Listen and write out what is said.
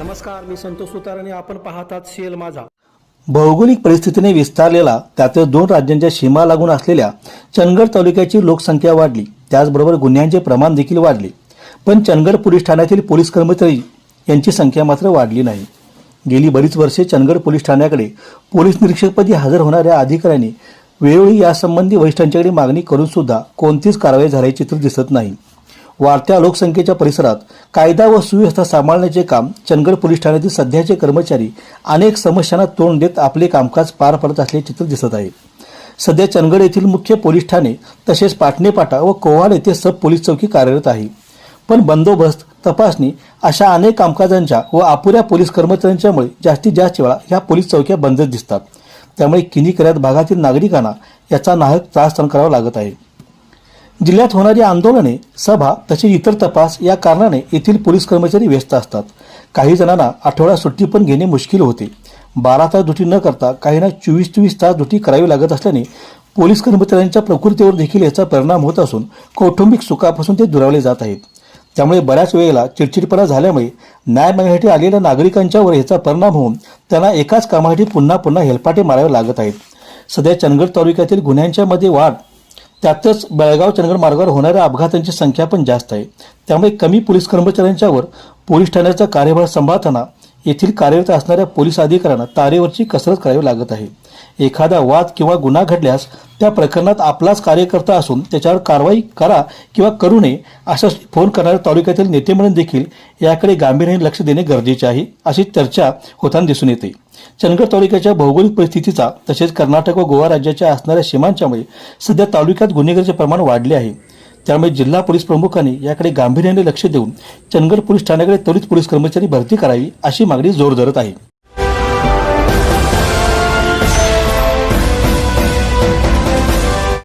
नमस्कार मी संतोष सुतार आणि आपण पाहतात सीएल माझा. भौगोलिक परिस्थितीने विस्तारलेला त्यातच दोन राज्यांच्या सीमा लागून असलेल्या चंदगड तालुक्याची लोकसंख्या वाढली. त्याचबरोबर गुन्ह्यांचे प्रमाण देखील वाढले. पण चंदगड पोलीस ठाण्यातील पोलीस कर्मचारी यांची संख्या मात्र वाढली नाही. गेली बरीच वर्षे चंदगड पोलीस ठाण्याकडे पोलीस निरीक्षकपदी हजर होणाऱ्या अधिकाऱ्यांनी वेळोवेळी यासंबंधी वरिष्ठांच्याकडे मागणी करून सुद्धा कोणतीच कारवाई झाल्याचे चित्र दिसत नाही. वाढत्या लोकसंख्येच्या परिसरात कायदा व सुव्यवस्था सांभाळण्याचे काम चंदगड पोलीस ठाण्यातील सध्याचे कर्मचारी अनेक समस्यांना तोंड देत आपले कामकाज पार पडत असल्याचे चित्र दिसत आहे. सध्या चंदगड येथील मुख्य पोलीस ठाणे तसेच पाटणेपाटा व कोवाड येथे सब पोलीस चौकी कार्यरत आहे. पण बंदोबस्त तपासणी अशा अनेक कामकाजांच्या व अपुऱ्या पोलीस कर्मचाऱ्यांच्यामुळे जास्तीत जास्त वेळा ह्या पोलीस चौक्या बंदच दिसतात. त्यामुळे किनी भागातील नागरिकांना याचा नाहक त्रास सहन करावा लागत आहे. जिल्ह्यात होणारी आंदोलने सभा तसेच इतर तपास या कारणाने येथील पोलीस कर्मचारी व्यस्त असतात. काही जणांना आठवडा सुट्टी पण घेणे मुश्किल होते. बारा तास ड्युटी न करता काहींना चोवीस चोवीस तास ड्युटी करावी लागत असल्याने पोलीस कर्मचाऱ्यांच्या प्रकृतीवर देखील याचा परिणाम होत असून कौटुंबिक सुखापासून ते दुरावले जात आहेत. त्यामुळे बऱ्याच वेळेला चिडचिडपणा झाल्यामुळे न्याय मागण्यासाठी आलेल्या नागरिकांच्यावर याचा परिणाम होऊन त्यांना एकाच कामासाठी पुन्हा पुन्हा हेलपाटे मारावे लागत आहेत. सध्या चंदगड तालुक्यातील गुन्ह्यांच्या मध्ये वाढ त्यातच बेळगाव चंदगड मार्गावर होणाऱ्या अपघातांची संख्या पण जास्त आहे. त्यामुळे कमी पोलीस कर्मचाऱ्यांच्यावर पोलीस ठाण्याचा कार्यभार सांभाळताना येथील कार्यरत असणाऱ्या पोलीस अधिकाऱ्यांना तारेवरची कसरत करावी लागत आहे. एखादा वाद किंवा गुन्हा घडल्यास त्या प्रकरणात आपलाच कार्यकर्ता असून त्याच्यावर कारवाई करा किंवा करू नये असा फोन करणाऱ्या तालुक्यातील नेते म्हणून देखील याकडे गांभीर्याने लक्ष देणे गरजेचे आहे अशी चर्चा होताना दिसून येते. चंदगड तालुक्याच्या भौगोलिक परिस्थितीचा तसेच कर्नाटक व गोवा राज्याच्या असणाऱ्या सीमांच्यामुळे सध्या तालुक्यात गुन्हेगारीचे प्रमाण वाढले आहे. त्यामुळे जिल्हा पोलीस प्रमुखांनी याकडे गांभीर्याने लक्ष देऊन चंदगड पोलीस ठाण्याकडे त्वरित पोलीस कर्मचारी भरती करावी अशी मागणी जोर धरत आहे.